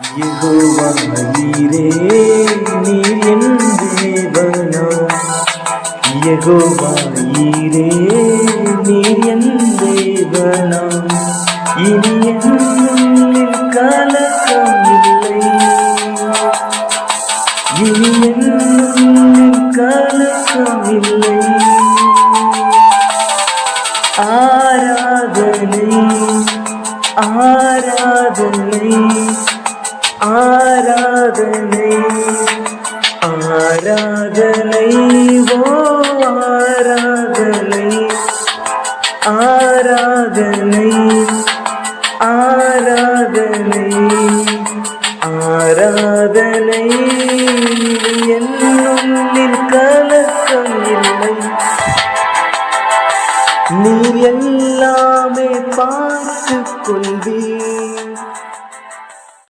யெகோவாயீரே நீர் என் தேவனா? யெகோவாயீரே நீர் என் தேவனா? இனி என்னில் கலக்கம் இல்லை. இனி என்னில் கலக்கம் இல்லை. ஆராதனை ஆராதனை ஆராதனை ஆராதனை ஓ ஆராதனை ஆராதனை ஆராதனை ஆராதனை. என்னுள்ளில் கலக்கம் இல்லை. நீ எல்லாமே பார்த்து கொள்வீர்.